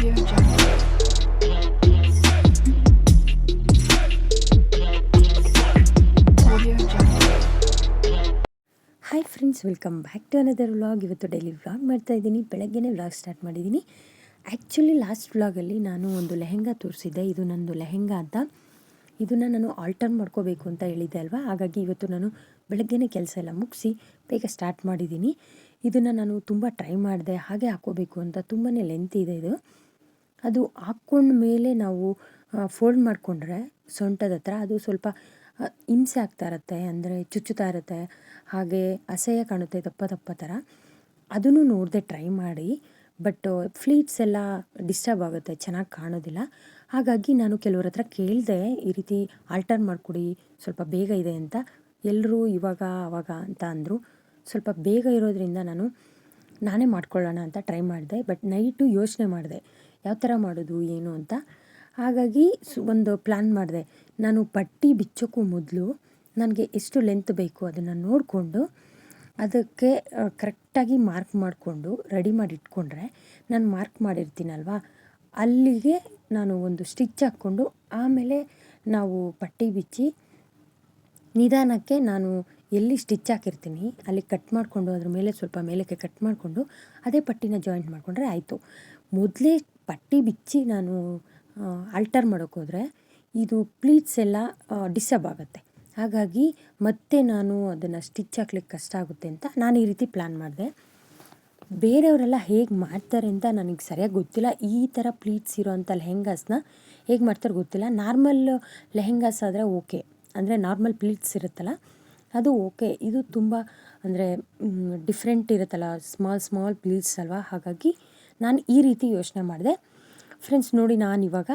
Hi friends welcome back to another vlog ಇವತ್ತು daily vlog ಮಾಡ್ತಾ ಇದ್ದೀನಿ. ಬೆಳಗ್ಗೆನೇ ವ್ಲಾಗ್ ಸ್ಟಾರ್ಟ್ ಮಾಡಿದ್ದೀನಿ. ಆ್ಯಕ್ಚುಲಿ ಲಾಸ್ಟ್ ವ್ಲಾಗಲ್ಲಿ ನಾನು ಒಂದು ಲೆಹೆಂಗಾ ತೋರಿಸಿದ್ದೆ. ಇದು ನಂದು ಲೆಹೆಂಗಾ ಅಂತ. ಇದನ್ನು ನಾನು ಆಲ್ಟರ್ ಮಾಡ್ಕೋಬೇಕು ಅಂತ ಹೇಳಿದ್ದೆ ಅಲ್ವಾ? ಹಾಗಾಗಿ ಇವತ್ತು ನಾನು ಬೆಳಗ್ಗೆನೇ ಕೆಲಸ ಎಲ್ಲ ಮುಗಿಸಿ ಬೇಗ ಸ್ಟಾರ್ಟ್ ಮಾಡಿದ್ದೀನಿ. ಇದನ್ನು ನಾನು ತುಂಬ ಟ್ರೈ ಮಾಡಿದೆ, ಹಾಗೆ ಹಾಕೋಬೇಕು ಅಂತ ತುಂಬಾ ಲೆಂತ್ ಇದೆ ಇದು. ಅದು ಹಾಕ್ಕೊಂಡ ಮೇಲೆ ನಾವು ಫೋಲ್ಡ್ ಮಾಡಿಕೊಂಡ್ರೆ ಸೊಂಟದ ಹತ್ರ ಅದು ಸ್ವಲ್ಪ ಹಿಂಸೆ ಆಗ್ತಾ ಇರುತ್ತೆ, ಅಂದರೆ ಚುಚ್ಚುತ್ತಾ ಇರುತ್ತೆ, ಹಾಗೆ ಅಸಹ್ಯ ಕಾಣುತ್ತೆ, ದಪ್ಪ ದಪ್ಪ ಥರ. ಅದನ್ನು ನೋಡದೆ ಟ್ರೈ ಮಾಡಿ ಬಟ್ ಫ್ಲೀಟ್ಸ್ ಎಲ್ಲ ಡಿಸ್ಟರ್ಬ್ ಆಗುತ್ತೆ, ಚೆನ್ನಾಗಿ ಕಾಣೋದಿಲ್ಲ. ಹಾಗಾಗಿ ನಾನು ಕೆಲವ್ರ ಹತ್ರ ಕೇಳಿದೆ, ಈ ರೀತಿ ಆಲ್ಟರ್ ಮಾಡಿಕೊಡಿ, ಸ್ವಲ್ಪ ಬೇಗ ಇದೆ ಅಂತ. ಎಲ್ಲರೂ ಇವಾಗ ಆವಾಗ ಅಂತ ಅಂದರು. ಸ್ವಲ್ಪ ಬೇಗ ಇರೋದ್ರಿಂದ ನಾನು ನಾನೇ ಮಾಡ್ಕೊಳ್ಳೋಣ ಅಂತ ಟ್ರೈ ಮಾಡಿದೆ ಬಟ್ ನೈಟು ಯೋಚನೆ ಮಾಡಿದೆ. ಯಾವ ಥರ ಮಾಡೋದು, ಏನು ಅಂತ. ಹಾಗಾಗಿ ಒಂದು ಪ್ಲ್ಯಾನ್ ಮಾಡಿದೆ. ನಾನು ಪಟ್ಟಿ ಬಿಚ್ಚೋಕ್ಕೂ ಮೊದಲು ನನಗೆ ಎಷ್ಟು ಲೆಂತ್ ಬೇಕು ಅದನ್ನು ನೋಡಿಕೊಂಡು ಅದಕ್ಕೆ ಕರೆಕ್ಟಾಗಿ ಮಾರ್ಕ್ ಮಾಡಿಕೊಂಡು ರೆಡಿ ಮಾಡಿ ಇಟ್ಕೊಂಡ್ರೆ ನಾನು ಮಾರ್ಕ್ ಮಾಡಿರ್ತೀನಲ್ವಾ? ಅಲ್ಲಿಗೆ ನಾನು ಒಂದು ಸ್ಟಿಚ್ ಹಾಕ್ಕೊಂಡು ಆಮೇಲೆ ನಾವು ಪಟ್ಟಿ ಬಿಚ್ಚಿ ನಿಧಾನಕ್ಕೆ ನಾನು ಎಲ್ಲಿ ಸ್ಟಿಚ್ ಹಾಕಿರ್ತೀನಿ, ಅಲ್ಲಿ ಕಟ್ ಮಾಡಿಕೊಂಡು ಅದ್ರ ಮೇಲೆ ಸ್ವಲ್ಪ ಮೇಲಕ್ಕೆ ಕಟ್ ಮಾಡಿಕೊಂಡು ಅದೇ ಪಟ್ಟಿನ ಜಾಯಿಂಟ್ ಮಾಡಿಕೊಂಡ್ರೆ ಆಯಿತು. ಮೊದಲೇ ಪಟ್ಟಿ ಬಿಚ್ಚಿ ನಾನು ಆಲ್ಟರ್ ಮಾಡೋಕ್ಕೋದ್ರೆ ಇದು ಪ್ಲೀಟ್ಸ್ ಎಲ್ಲ ಡಿಸ್ಟರ್ಬ್ ಆಗುತ್ತೆ. ಹಾಗಾಗಿ ಮತ್ತೆ ನಾನು ಅದನ್ನು ಸ್ಟಿಚ್ ಹಾಕ್ಲಿಕ್ಕೆ ಕಷ್ಟ ಆಗುತ್ತೆ ಅಂತ ನಾನು ಈ ರೀತಿ ಪ್ಲ್ಯಾನ್ ಮಾಡಿದೆ. ಬೇರೆಯವರೆಲ್ಲ ಹೇಗೆ ಮಾಡ್ತಾರೆ ಅಂತ ನನಗೆ ಸರಿಯಾಗಿ ಗೊತ್ತಿಲ್ಲ. ಈ ಥರ ಪ್ಲೀಟ್ಸ್ ಇರೋವಂಥ ಲೆಹೆಂಗಾಸ್ನ ಹೇಗೆ ಮಾಡ್ತಾರೆ ಗೊತ್ತಿಲ್ಲ. ನಾರ್ಮಲ್ ಲೆಹೆಂಗಾಸ್ ಆದರೆ ಓಕೆ. ಅಂದರೆ ನಾರ್ಮಲ್ ಪ್ಲೀಟ್ಸ್ ಇರುತ್ತಲ್ಲ, ಅದು ಓಕೆ. ಇದು ತುಂಬ ಅಂದರೆ ಡಿಫ್ರೆಂಟ್ ಇರುತ್ತಲ್ಲ. ಸ್ಮಾಲ್ ಸ್ಮಾಲ್ ಪ್ಲೀಟ್ಸ್ ಅಲ್ವಾ? ಹಾಗಾಗಿ ನಾನು ಈ ರೀತಿ ಯೋಚನೆ ಮಾಡಿದೆ. ಫ್ರೆಂಡ್ಸ್ ನೋಡಿ ನಾನು ಇವಾಗ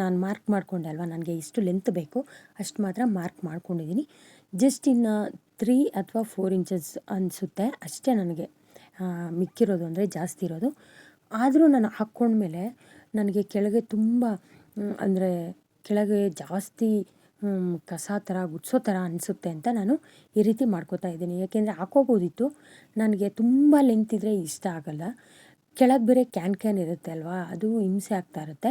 ನಾನು ಮಾರ್ಕ್ ಮಾಡಿಕೊಂಡೆ ಅಲ್ವಾ? ನನಗೆ ಇಷ್ಟು ಲೆಂತ್ ಬೇಕು. ಅಷ್ಟು ಮಾತ್ರ ಮಾರ್ಕ್ ಮಾಡ್ಕೊಂಡಿದ್ದೀನಿ ಜಸ್ಟ್ ಇನ್ನು ತ್ರೀ ಅಥವಾ ಫೋರ್ ಇಂಚಸ್ ಅನಿಸುತ್ತೆ ಅಷ್ಟೇ ನನಗೆ. ಮಿಕ್ಕಿರೋದು ಅಂದರೆ ಜಾಸ್ತಿ ಇರೋದು. ಆದರೂ ನಾನು ಹಾಕ್ಕೊಂಡ್ಮೇಲೆ ನನಗೆ ಕೆಳಗೆ ತುಂಬ ಅಂದರೆ ಕೆಳಗೆ ಜಾಸ್ತಿ ಕಸ ಥರ ಗುಡ್ಸೋ ಥರ ಅನಿಸುತ್ತೆ ಅಂತ ನಾನು ಈ ರೀತಿ ಮಾಡ್ಕೋತಾ ಇದ್ದೀನಿ. ಯಾಕೆಂದರೆ ಹಾಕೋಬೋದಿತ್ತು ನನಗೆ ತುಂಬ ಲೆಂತ್ ಇದ್ದರೆ ಇಷ್ಟ ಆಗಲ್ಲ. ಕೆಳಗೆ ಬೇರೆ ಕ್ಯಾನ್ ಕ್ಯಾನ್ ಇರುತ್ತೆ ಅಲ್ವಾ? ಅದು ಹಿಂಸೆ ಆಗ್ತಾ ಇರುತ್ತೆ.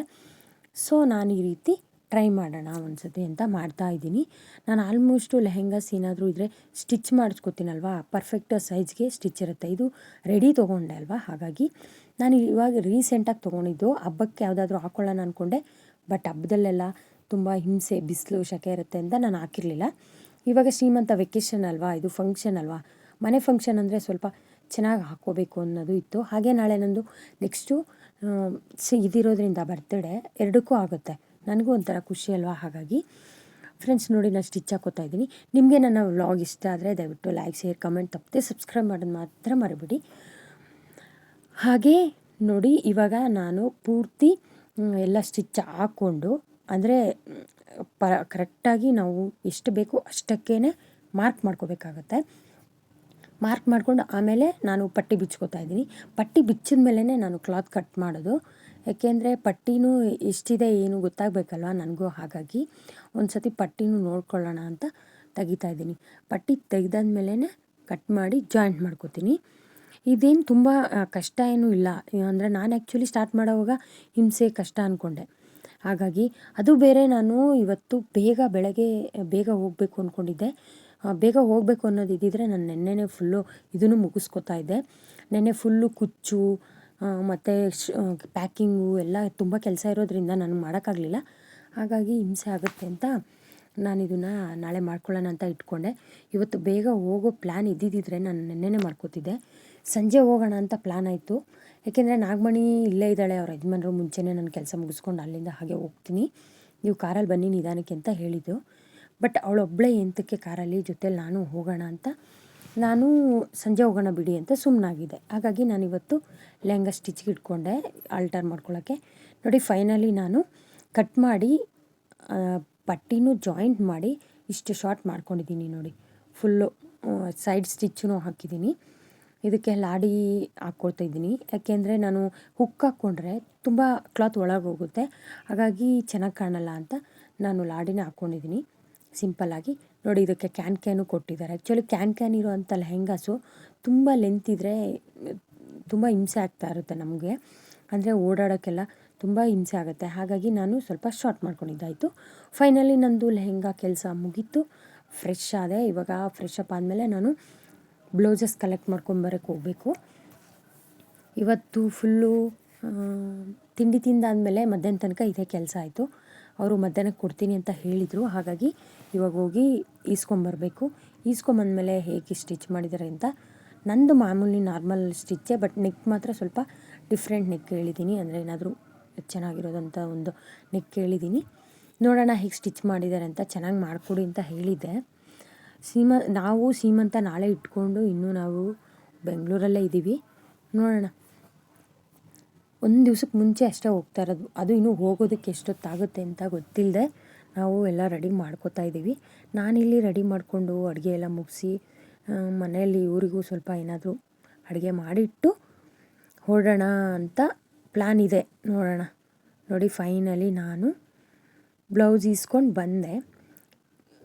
ಸೊ, ನಾನು ಈ ರೀತಿ ಟ್ರೈ ಮಾಡೋಣ ಒಂದ್ಸತಿ ಅಂತ ಮಾಡ್ತಾ ಇದ್ದೀನಿ. ನಾನು ಆಲ್ಮೋಸ್ಟು ಲೆಹೆಂಗಾಸ್ ಏನಾದರೂ ಇದ್ದರೆ ಸ್ಟಿಚ್ ಮಾಡಿಸ್ಕೊತೀನಲ್ವಾ? ಪರ್ಫೆಕ್ಟ್ ಸೈಜ್ಗೆ ಸ್ಟಿಚ್ ಇರುತ್ತೆ. ಇದು ರೆಡಿ ತೊಗೊಂಡೆ ಅಲ್ವಾ? ಹಾಗಾಗಿ ನಾನು ಇವಾಗ ರೀಸೆಂಟಾಗಿ ತೊಗೊಂಡಿದ್ದು. ಹಬ್ಬಕ್ಕೆ ಯಾವುದಾದ್ರೂ ಹಾಕ್ಕೊಳ್ಳೋಣ ಅಂದ್ಕೊಂಡೆ ಬಟ್ ಹಬ್ಬದಲ್ಲೆಲ್ಲ ತುಂಬ ಹಿಂಸೆ, ಬಿಸಿಲು, ಶಕೆ ಇರುತ್ತೆ ಅಂತ ನಾನು ಹಾಕಿರಲಿಲ್ಲ. ಇವಾಗ ಶ್ರೀಮಂತ ವೆಕೇಷನ್ ಅಲ್ವಾ? ಇದು ಫಂಕ್ಷನ್ ಅಲ್ವಾ? ಮನೆ ಫಂಕ್ಷನ್ ಅಂದರೆ ಸ್ವಲ್ಪ ಚೆನ್ನಾಗಿ ಹಾಕ್ಕೋಬೇಕು ಅನ್ನೋದು ಇತ್ತು. ಹಾಗೆ ನಾಳೆ ನಂದು ನೆಕ್ಸ್ಟು ಸಿ ಇದಿರೋದ್ರಿಂದ ಬರ್ತಡೆ ಎರಡಕ್ಕೂ ಆಗುತ್ತೆ. ನನಗೂ ಒಂಥರ ಖುಷಿ ಅಲ್ವಾ? ಹಾಗಾಗಿ ಫ್ರೆಂಡ್ಸ್ ನೋಡಿ ನಾನು ಸ್ಟಿಚ್ ಹಾಕೋತಾ ಇದ್ದೀನಿ. ನಿಮಗೆ ನನ್ನ ವ್ಲಾಗ್ ಇಷ್ಟ ಆದರೆ ದಯವಿಟ್ಟು ಲೈಕ್ ಶೇರ್ ಕಮೆಂಟ್ ತಪ್ಪದೆ ಸಬ್ಸ್ಕ್ರೈಬ್ ಮಾಡೋದು ಮಾತ್ರ ಮರಿಬಿಡಿ. ಹಾಗೆ ನೋಡಿ, ಇವಾಗ ನಾನು ಪೂರ್ತಿ ಎಲ್ಲ ಸ್ಟಿಚ್ ಹಾಕ್ಕೊಂಡು, ಅಂದರೆ, ಪ ಕರೆಕ್ಟಾಗಿ ನಾವು ಎಷ್ಟು ಬೇಕೋ ಅಷ್ಟಕ್ಕೇ ಮಾರ್ಕ್ ಮಾಡ್ಕೋಬೇಕಾಗತ್ತೆ. ಮಾರ್ಕ್ ಮಾಡಿಕೊಂಡು ಆಮೇಲೆ ನಾನು ಪಟ್ಟಿ ಬಿಚ್ಕೋತಾ ಇದ್ದೀನಿ. ಪಟ್ಟಿ ಬಿಚ್ಚಿದ ಮೇಲೇ ನಾನು ಕ್ಲಾತ್ ಕಟ್ ಮಾಡೋದು. ಯಾಕೆಂದರೆ ಪಟ್ಟಿನೂ ಎಷ್ಟಿದೆ ಏನು ಗೊತ್ತಾಗಬೇಕಲ್ವ ನನಗೂ ಹಾಗಾಗಿ. ಒಂದು ಸತಿ ಪಟ್ಟಿನೂ ನೋಡ್ಕೊಳ್ಳೋಣ ಅಂತ ತೆಗಿತಾ ಇದ್ದೀನಿ. ಪಟ್ಟಿ ತೆಗೆದಾದ್ಮೇಲೆ ಕಟ್ ಮಾಡಿ ಜಾಯಿಂಟ್ ಮಾಡ್ಕೋತೀನಿ. ಇದೇನು ತುಂಬ ಕಷ್ಟ ಏನೂ ಇಲ್ಲ. ಅಂದರೆ ನಾನು ಆ್ಯಕ್ಚುಲಿ ಸ್ಟಾರ್ಟ್ ಮಾಡೋವಾಗ ಹಿಂಸೆ, ಕಷ್ಟ ಅಂದ್ಕೊಂಡೆ ಹಾಗಾಗಿ ಅದು ಬೇರೆ ನಾನು ಇವತ್ತು ಬೇಗ ಬೆಳಗ್ಗೆ, ಬೇಗ ಹೋಗಬೇಕು ಅಂದ್ಕೊಂಡಿದ್ದೆ ಬೇಗ ಹೋಗಬೇಕು ಅನ್ನೋದು ಇದ್ದಿದ್ರೆ ನಾನು ನೆನ್ನೆನೇ ಫುಲ್ಲು ಇದನ್ನು ಮುಗಿಸ್ಕೊತಾ ಇದ್ದೆ. ನೆನ್ನೆ ಫುಲ್ಲು ಕುಚ್ಚು ಮತ್ತು ಪ್ಯಾಕಿಂಗು ಎಲ್ಲ ತುಂಬ ಕೆಲಸ ಇರೋದ್ರಿಂದ ನಾನು ಮಾಡೋಕ್ಕಾಗಲಿಲ್ಲ. ಹಾಗಾಗಿ ಹಿಂಸೆ ಆಗುತ್ತೆ ಅಂತ ನಾನು ಇದನ್ನು ನಾಳೆ ಮಾಡ್ಕೊಳ್ಳೋಣ ಅಂತ ಇಟ್ಕೊಂಡೆ. ಇವತ್ತು ಬೇಗ ಹೋಗೋ ಪ್ಲ್ಯಾನ್ ಇದ್ದಿದ್ದರೆ ನಾನು ನೆನ್ನೆನೇ ಮಾಡ್ಕೋತಿದ್ದೆ. ಸಂಜೆ ಹೋಗೋಣ ಅಂತ ಪ್ಲ್ಯಾನ್ ಆಯಿತು. ಏಕೆಂದರೆ ನಾಗಮಣಿ ಇಲ್ಲೇ ಇದ್ದಾಳೆ, ಅವ್ರ ಯಜಮಾನ್ರು ಮುಂಚೆನೇ ನನ್ನ ಕೆಲಸ ಮುಗಿಸ್ಕೊಂಡು ಅಲ್ಲಿಂದ ಹಾಗೆ ಹೋಗ್ತೀನಿ. ನೀವು ಕಾರಲ್ಲಿ ಬನ್ನಿ ನಿಧಾನಕ್ಕೆ ಅಂತ ಹೇಳಿದ್ದು. ಬಟ್ ಅವಳೊಬ್ಬಳೇ ಎಂತಕ್ಕೆ ಕಾರಲ್ಲಿ ಜೊತೆಲಿ ನಾನು ಹೋಗೋಣ ಅಂತ, ನಾನು ಸಂಜೆ ಹೋಗೋಣ ಬಿಡಿ ಅಂತ ಸುಮ್ಮನಾಗಿದೆ ಹಾಗಾಗಿ ನಾನಿವತ್ತು ಲೆಹಂಗಾ ಸ್ಟಿಚ್ಗೆ ಇಟ್ಕೊಂಡೆ ಆಲ್ಟರ್ ಮಾಡ್ಕೊಳ್ಳೋಕ್ಕೆ ನೋಡಿ ಫೈನಲಿ ನಾನು ಕಟ್ ಮಾಡಿ ಪಟ್ಟಿನೂ ಜಾಯಿಂಟ್ ಮಾಡಿ ಇಷ್ಟು ಶಾರ್ಟ್ ಮಾಡ್ಕೊಂಡಿದ್ದೀನಿ ನೋಡಿ. ಫುಲ್ಲು ಸೈಡ್ ಸ್ಟಿಚ್ಚೂ ಹಾಕಿದ್ದೀನಿ. ಇದಕ್ಕೆ ಲಾಡಿ ಹಾಕ್ಕೊಳ್ತಾ ಇದ್ದೀನಿ. ಯಾಕೆಂದರೆ ನಾನು ಹುಕ್ ಹಾಕ್ಕೊಂಡ್ರೆ ತುಂಬ ಕ್ಲಾತ್ ಒಳಗೆ ಹೋಗುತ್ತೆ. ಹಾಗಾಗಿ ಚೆನ್ನಾಗಿ ಕಾಣಲ್ಲ ಅಂತ ನಾನು ಲಾಡಿನ ಹಾಕ್ಕೊಂಡಿದ್ದೀನಿ ಸಿಂಪಲ್ಲಾಗಿ ನೋಡಿ, ಇದಕ್ಕೆ ಕ್ಯಾನ್ ಕ್ಯಾನು ಕೊಟ್ಟಿದ್ದಾರೆ. ಆ್ಯಕ್ಚುಲಿ ಕ್ಯಾನ್ ಕ್ಯಾನ್ ಇರೋವಂಥ ಲೆಹೆಂಗಾಸು ತುಂಬ ಲೆಂತ್ ಇದ್ದರೆ ತುಂಬ ಹಿಂಸೆ ಆಗ್ತಾ ಇರುತ್ತೆ ನಮಗೆ. ಅಂದರೆ ಓಡಾಡೋಕ್ಕೆಲ್ಲ ತುಂಬ ಹಿಂಸೆ ಆಗುತ್ತೆ. ಹಾಗಾಗಿ ನಾನು ಸ್ವಲ್ಪ ಶಾರ್ಟ್ ಮಾಡ್ಕೊಂಡಿದ್ದಾಯಿತು. ಫೈನಲಿ ನಂದು ಲೆಹೆಂಗಾ ಕೆಲಸ ಮುಗೀತು. ಫ್ರೆಶ್ ಆದೆ. ಇವಾಗ ಫ್ರೆಶ್ ಅಪ್ ಆದಮೇಲೆ ನಾನು ಬ್ಲೌಸಸ್ ಕಲೆಕ್ಟ್ ಮಾಡ್ಕೊಂಬರಕ್ಕೆ ಹೋಗಬೇಕು. ಇವತ್ತು ಫುಲ್ಲು ತಿಂಡಿ ತಿಂದಾದಮೇಲೆ ಮಧ್ಯಾಹ್ನ ತನಕ ಇದೇ ಕೆಲಸ ಆಯಿತು. ಅವರು ಮಧ್ಯಾಹ್ನಕ್ಕೆ ಕೊಡ್ತೀನಿ ಅಂತ ಹೇಳಿದರು. ಹಾಗಾಗಿ ಇವಾಗ ಹೋಗಿ ಈಸ್ಕೊಂಬರ್ಬೇಕು. ಈಸ್ಕೊಂಬಂದಮೇಲೆ ಹೇಗೆ ಸ್ಟಿಚ್ ಮಾಡಿದ್ದಾರೆ ಅಂತ. ನಂದು ಮಾಮೂಲಿ ನಾರ್ಮಲ್ ಸ್ಟಿಚ್ಚೇ, ಬಟ್ ನೆಕ್ ಮಾತ್ರ ಸ್ವಲ್ಪ ಡಿಫ್ರೆಂಟ್ ನೆಕ್ ಹೇಳಿದ್ದೀನಿ ಅಂದರೆ ಏನಾದರೂ ಚೆನ್ನಾಗಿರೋದಂಥ ಒಂದು ನೆಕ್ ಹೇಳಿದ್ದೀನಿ ನೋಡೋಣ ಹೇಗೆ ಸ್ಟಿಚ್ ಮಾಡಿದ್ದಾರೆ ಅಂತ, ಚೆನ್ನಾಗಿ ಮಾಡಿಕೊಡಿ ಅಂತ ಹೇಳಿದ್ದೆ. ಸೀಮ, ನಾವು ಸೀಮಂತ ನಾಳೆ ಇಟ್ಕೊಂಡು ಇನ್ನೂ ನಾವು ಬೆಂಗಳೂರಲ್ಲೇ ಇದ್ದೀವಿ ನೋಡೋಣ. ಒಂದು ದಿವ್ಸಕ್ಕೆ ಮುಂಚೆ ಅಷ್ಟೇ ಹೋಗ್ತಾ ಇರೋದು. ಅದು ಇನ್ನೂ ಹೋಗೋದಕ್ಕೆ ಎಷ್ಟೊತ್ತಾಗುತ್ತೆ ಅಂತ ಗೊತ್ತಿಲ್ಲದೆ ನಾವು ಎಲ್ಲ ರೆಡಿ ಮಾಡ್ಕೋತಾ ಇದ್ದೀವಿ. ನಾನಿಲ್ಲಿ ರೆಡಿ ಮಾಡಿಕೊಂಡು ಅಡುಗೆ ಎಲ್ಲ ಮುಗಿಸಿ ಮನೆಯಲ್ಲಿ ಇವರಿಗೂ ಸ್ವಲ್ಪ ಏನಾದರೂ ಅಡುಗೆ ಮಾಡಿಟ್ಟು ಹೊರಡೋಣ ಅಂತ ಪ್ಲ್ಯಾನ್ ಇದೆ. ನೋಡೋಣ. ನೋಡಿ, ಫೈನಲಿ ನಾನು ಬ್ಲೌಸ್ ಈಸ್ಕೊಂಡು ಬಂದೆ.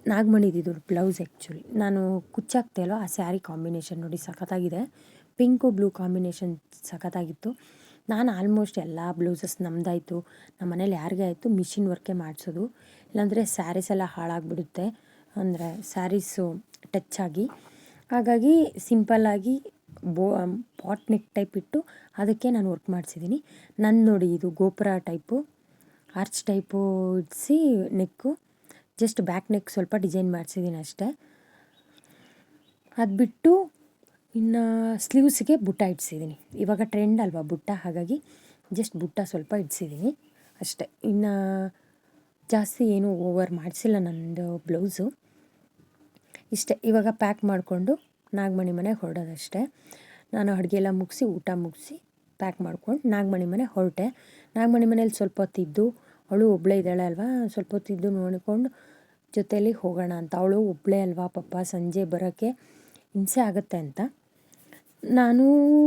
ನಾಗಮಣಿದಿದ್ದು ಬ್ಲೌಸ್ ಆ್ಯಕ್ಚುಲಿ ನಾನು ಕುಚ್ಚಾಕ್ತೇಲೋ ಆ ಸ್ಯಾರಿ ಕಾಂಬಿನೇಷನ್ ನೋಡಿ ಸಖತ್ತಾಗಿದೆ. ಪಿಂಕು ಬ್ಲೂ ಕಾಂಬಿನೇಷನ್ ಸಖತ್ತಾಗಿತ್ತು. ನಾನು ಆಲ್ಮೋಸ್ಟ್ ಎಲ್ಲ ಬ್ಲೌಸಸ್ ನಮ್ಮದಾಯಿತು ನಮ್ಮ ಮನೇಲಿ ಯಾರಿಗೆ ಆಯಿತು ಮಿಷಿನ್ ವರ್ಕೇ ಮಾಡಿಸೋದು. ಇಲ್ಲಾಂದರೆ ಸ್ಯಾರೀಸ್ ಎಲ್ಲ ಹಾಳಾಗ್ಬಿಡುತ್ತೆ. ಅಂದರೆ ಸ್ಯಾರೀಸು ಟಚ್ ಆಗಿ. ಹಾಗಾಗಿ ಸಿಂಪಲ್ಲಾಗಿ ಬೋ ಪಾಟ್ ನೆಕ್ ಟೈಪ್ ಇಟ್ಟು ಅದಕ್ಕೆ ನಾನು ವರ್ಕ್ ಮಾಡಿಸಿದ್ದೀನಿ ನನ್ನ ನೋಡಿ ಇದು ಗೋಪುರ ಟೈಪು ಆರ್ಚ್ ಟೈಪು ಇಡಿಸಿ ನೆಕ್ಕು ಜಸ್ಟ್ ಬ್ಯಾಕ್ ನೆಕ್ ಸ್ವಲ್ಪ ಡಿಸೈನ್ ಮಾಡಿಸಿದ್ದೀನಿ ಅಷ್ಟೇ. ಅದು ಬಿಟ್ಟು ಇನ್ನು ಸ್ಲೀವ್ಸಿಗೆ ಬುಟ್ಟ ಇಡ್ಸಿದ್ದೀನಿ. ಇವಾಗ ಟ್ರೆಂಡ್ ಅಲ್ವಾ ಬುಟ್ಟ? ಹಾಗಾಗಿ ಜಸ್ಟ್ ಬುಟ್ಟ ಸ್ವಲ್ಪ ಇಡ್ಸಿದ್ದೀನಿ. ಅಷ್ಟೇ. ಇನ್ನು ಜಾಸ್ತಿ ಏನು ಓವರ್ ಮಾಡಿಸಿಲ್ಲ ನನ್ನದು ಬ್ಲೌಸು ಇಷ್ಟೇ. ಇವಾಗ ಪ್ಯಾಕ್ ಮಾಡಿಕೊಂಡು ನಾಗಮಣಿ ಮನೆಗೆ ಹೊರಡೋದಷ್ಟೇ. ನಾನು ಅಡುಗೆ ಎಲ್ಲ ಮುಗಿಸಿ, ಊಟ ಮುಗಿಸಿ ಪ್ಯಾಕ್ ಮಾಡ್ಕೊಂಡು ನಾಗಮಣಿ ಮನೆ ಹೊರಟೆ. ನಾಗಮಣಿ ಮನೇಲಿ ಸ್ವಲ್ಪ ಹೊತ್ತಿದ್ದು ಅವಳು ಒಬ್ಬಳೇ ಇದ್ದಾಳೆ ಅಲ್ವಾ? ಸ್ವಲ್ಪ ಹೊತ್ತಿದ್ದು ನೋಡಿಕೊಂಡು ಜೊತೆಯಲ್ಲಿ ಹೋಗೋಣ ಅಂತ. ಅವಳು ಒಬ್ಬಳೇ ಅಲ್ವಾ ಪಪ್ಪ ಸಂಜೆ ಬರೋಕ್ಕೆ ಹಿಂಸೆ ಆಗುತ್ತೆ ಅಂತ. ನಾನು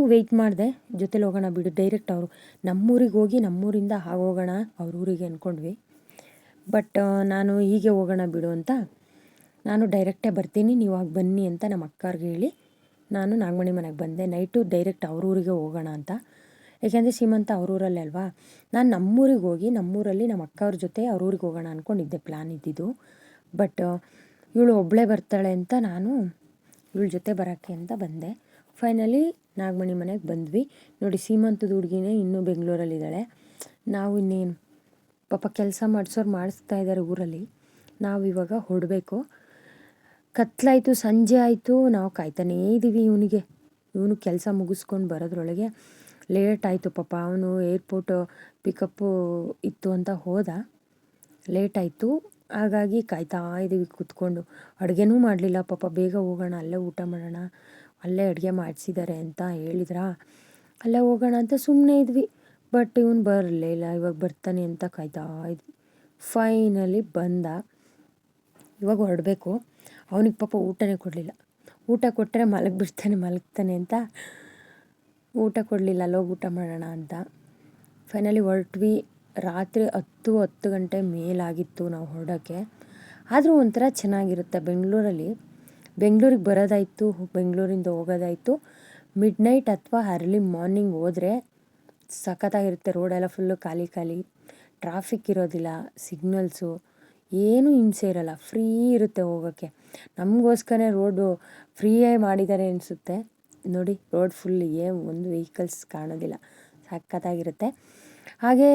ವೆಯ್ಟ್ ಮಾಡಿದೆ. ಜೊತೆಲಿ ಹೋಗೋಣ ಬಿಡು. ಡೈರೆಕ್ಟ್ ಅವರು. ನಮ್ಮೂರಿಗೆ ಹೋಗಿ ನಮ್ಮೂರಿಂದ ಹೋಗೋಣ ಅವ್ರ ಊರಿಗೆ ಅಂದ್ಕೊಂಡ್ವಿ ಬಟ್ ನಾನು ಹೀಗೆ ಹೋಗೋಣ ಬಿಡು ಅಂತ ನಾನು ಡೈರೆಕ್ಟೇ ಬರ್ತೀನಿ. ನೀವು ಆಗ ಬನ್ನಿ ಅಂತ ನಮ್ಮ ಅಕ್ಕವ್ರಿಗೆ ಹೇಳಿ ನಾನು ನಾಗಮಣಿ ಮನೆಗೆ ಬಂದೆ. ನೈಟು ಡೈರೆಕ್ಟ್ ಅವ್ರ ಊರಿಗೆ ಹೋಗೋಣ ಅಂತ. ಏಕೆಂದರೆ ಸೀಮಂತ ಅವ್ರ ಊರಲ್ಲೇ ಅಲ್ವಾ? ನಾನು ನಮ್ಮೂರಿಗೆ ಹೋಗಿ ನಮ್ಮೂರಲ್ಲಿ ನಮ್ಮ ಅಕ್ಕವ್ರ ಜೊತೆ ಅವ್ರ ಊರಿಗೆ ಹೋಗೋಣ ಅಂದ್ಕೊಂಡಿದ್ದೆ ಪ್ಲ್ಯಾನ್ ಇದ್ದಿದ್ದು. ಬಟ್ ಇವಳು ಒಬ್ಬಳೇ ಬರ್ತಾಳೆ ಅಂತ ನಾನು ಇವಳ ಜೊತೆ ಬರೋಕ್ಕೆ ಅಂತ ಬಂದೆ. ಫೈನಲಿ ನಾಗಮಣಿ ಮನೆಗೆ ಬಂದ್ವಿ. ನೋಡಿ, ಸೀಮಂತದ ಹುಡುಗಿನೇ ಇನ್ನೂ ಬೆಂಗಳೂರಲ್ಲಿದ್ದಾಳೆ. ನಾವು ಇನ್ನೇನು, ಪಾಪ ಕೆಲಸ ಮಾಡಿಸೋರು ಮಾಡಿಸ್ತಾ ಇದ್ದಾರೆ ಊರಲ್ಲಿ. ನಾವು ಇವಾಗ ಹೊಡಬೇಕು. ಕತ್ಲಾಯಿತು, ಸಂಜೆ ಆಯಿತು, ನಾವು ಕಾಯ್ತಾನೇ ಇದ್ದೀವಿ ಇವನಿಗೆ. ಇವನು ಕೆಲಸ ಮುಗಿಸ್ಕೊಂಡು ಬರೋದ್ರೊಳಗೆ ಲೇಟ್ ಆಯಿತು ಪಾಪ. ಅವನು ಏರ್ಪೋರ್ಟ್ ಪಿಕಪ್ಪು ಇತ್ತು ಅಂತ ಹೋದ. ಲೇಟ್ ಆಯಿತು. ಹಾಗಾಗಿ ಕಾಯ್ತಾ ಇದ್ದೀವಿ ಕೂತ್ಕೊಂಡು. ಅಡುಗೆನೂ ಮಾಡಲಿಲ್ಲ ಪಾಪ. ಬೇಗ ಹೋಗೋಣ, ಅಲ್ಲೇ ಊಟ ಮಾಡೋಣ. ಅಲ್ಲೇ ಅಡುಗೆ ಮಾಡಿಸಿದ್ದಾರೆ ಅಂತ ಹೇಳಿದ್ರಾ? ಅಲ್ಲೇ ಹೋಗೋಣ ಅಂತ ಸುಮ್ಮನೆ ಇದ್ವಿ. ಬಟ್ ಇವನು ಬರಲೇ ಇಲ್ಲ. ಇವಾಗ ಬರ್ತಾನೆ ಅಂತ ಕಾಯ್ತಾ ಇದ್ವಿ. ಫೈನಲಿ ಬಂದ. ಇವಾಗ ಹೊರಡಬೇಕು. ಅವನಿಗೆ ಪಾಪ ಊಟನೇ ಕೊಡಲಿಲ್ಲ. ಊಟ ಕೊಟ್ಟರೆ ಮಲಗಿಬಿಡ್ತಾನೆ, ಮಲಗ್ತಾನೆ ಅಂತ. ಊಟ ಕೊಡಲಿಲ್ಲ. ಅಲ್ಲೋಗಿ ಊಟ ಮಾಡೋಣ ಅಂತ. ಫೈನಲಿ ಹೊರಟ್ವಿ. ರಾತ್ರಿ ಹತ್ತು ಹತ್ತು ಗಂಟೆ ಮೇಲಾಗಿತ್ತು ನಾವು ಹೊರಡೋಕ್ಕೆ ಆದರೂ ಒಂಥರ ಚೆನ್ನಾಗಿರುತ್ತೆ. ಬೆಂಗಳೂರಲ್ಲಿ ಬೆಂಗಳೂರಿಗೆ ಬರೋದಾಯಿತು, ಬೆಂಗಳೂರಿಂದ ಹೋಗೋದಾಯಿತು. ಮಿಡ್ ನೈಟ್ ಅಥವಾ ಅರ್ಲಿ ಮಾರ್ನಿಂಗ್ ಹೋದರೆ ಸಖತ್ತಾಗಿರುತ್ತೆ. ರೋಡೆಲ್ಲ ಫುಲ್ಲು ಖಾಲಿ ಖಾಲಿ. ಟ್ರಾಫಿಕ್ ಇರೋದಿಲ್ಲ ಸಿಗ್ನಲ್ಸು ಏನೂ ಹಿಂಸೆ ಇರೋಲ್ಲ. ಫ್ರೀ ಇರುತ್ತೆ ಹೋಗೋಕ್ಕೆ ನಮಗೋಸ್ಕರ ರೋಡು ಫ್ರೀಯಾಗಿ ಮಾಡಿದ್ದಾರೆ ಅನಿಸುತ್ತೆ. ನೋಡಿ ರೋಡ್ ಫುಲ್ ಏ ಒಂದು ವೆಹಿಕಲ್ಸ್ ಕಾಣೋದಿಲ್ಲ. ಸಖತ್ತಾಗಿರುತ್ತೆ. ಹಾಗೇ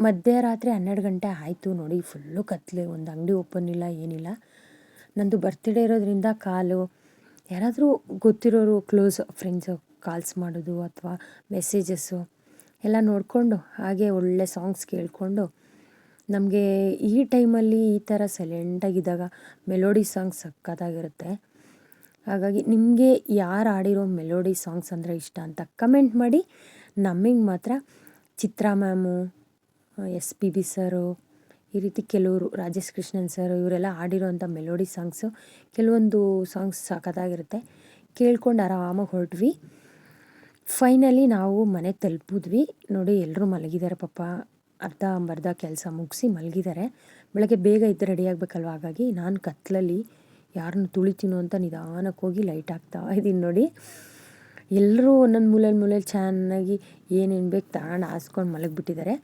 ಮಧ್ಯರಾತ್ರಿ ಹನ್ನೆರಡು ಗಂಟೆ ಆಯಿತು ನೋಡಿ ಫುಲ್ಲು ಕತ್ಲೆ. ಒಂದು ಅಂಗಡಿ ಓಪನ್ ಇಲ್ಲ, ಏನಿಲ್ಲ. ನಂದು ಬರ್ತ್ಡೇ ಇರೋದ್ರಿಂದ ಕಾಲು, ಯಾರಾದರೂ ಗೊತ್ತಿರೋರು ಕ್ಲೋಸ್ ಫ್ರೆಂಡ್ಸು ಕಾಲ್ಸ್ ಮಾಡೋದು ಅಥವಾ ಮೆಸೇಜಸ್ಸು ಎಲ್ಲ ನೋಡಿಕೊಂಡು ಹಾಗೆ ಒಳ್ಳೆ ಸಾಂಗ್ಸ್ ಕೇಳಿಕೊಂಡು ನಮಗೆ ಈ ಟೈಮಲ್ಲಿ ಈ ಥರ ಸೈಲೆಂಟಾಗಿದ್ದಾಗ ಮೆಲೋಡಿ ಸಾಂಗ್ಸ್ ಸಕ್ಕತ್ತಾಗಿರುತ್ತೆ ಹಾಗಾಗಿ ನಿಮಗೆ ಯಾರು ಆಡಿರೋ ಮೆಲೋಡಿ ಸಾಂಗ್ಸ್ ಅಂದರೆ ಇಷ್ಟ ಅಂತ ಕಮೆಂಟ್ ಮಾಡಿ ನಮಗೆ ಮಾತ್ರ Chitra ma'am, S P B sir ಈ ರೀತಿ ಕೆಲವರು ರಾಜೇಶ್ ಕೃಷ್ಣನ್ ಸರ್ ಇವರೆಲ್ಲ ಆಡಿರೋಂಥ ಮೆಲೋಡಿ ಸಾಂಗ್ಸು ಕೆಲವೊಂದು ಸಾಂಗ್ಸ್ ಸಖತ್ತಾಗಿರುತ್ತೆ. ಕೇಳ್ಕೊಂಡು ಆರಾಮಾಗಿ ಹೊರಟ್ವಿ. ಫೈನಲಿ ನಾವು ಮನೆ ತಲುಪಿದ್ವಿ. ನೋಡಿ ಎಲ್ಲರೂ ಮಲಗಿದ್ದಾರೆ ಪಾಪ. ಅರ್ಧ ಅಂಬರ್ಧ ಕೆಲಸ ಮುಗಿಸಿ ಮಲಗಿದ್ದಾರೆ. ಬೆಳಗ್ಗೆ ಬೇಗ ಇದ್ದು ರೆಡಿ ಆಗಬೇಕಲ್ವ? ಹಾಗಾಗಿ ನಾನು ಕತ್ಲಲ್ಲಿ ಯಾರನ್ನು ತುಳಿತೀನೋ ಅಂತ ನಿಧಾನಕ್ಕೆ ಹೋಗಿ ಲೈಟ್ ಹಾಕ್ತಾ ಇದ್ದೀನಿ ನೋಡಿ. ಎಲ್ಲರೂ ಒಂದೊಂದು ಮೂಲೆಯಲ್ಲಿ ಮೂಲೆಯಲ್ಲಿ ಚೆನ್ನಾಗಿ ಏನೇನು ಬೇಕು ತಗೊಂಡು ಹಾಸ್ಕೊಂಡು ಮಲಗಿಬಿಟ್ಟಿದ್ದಾರೆ.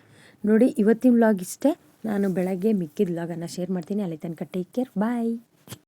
ನೋಡಿ, ಇವತ್ತಿನ ವ್ಲಾಗ್ ಇಷ್ಟೇ. ನಾನು ಬೆಳಗ್ಗೆ ಮಿಕ್ಕಿದ ವ್ಲಾಗನ್ನು ಶೇರ್ ಮಾಡ್ತೀನಿ. ಅಲ್ಲಿ ತನಕ ಟೇಕ್ ಕೇರ್ ಬಾಯ್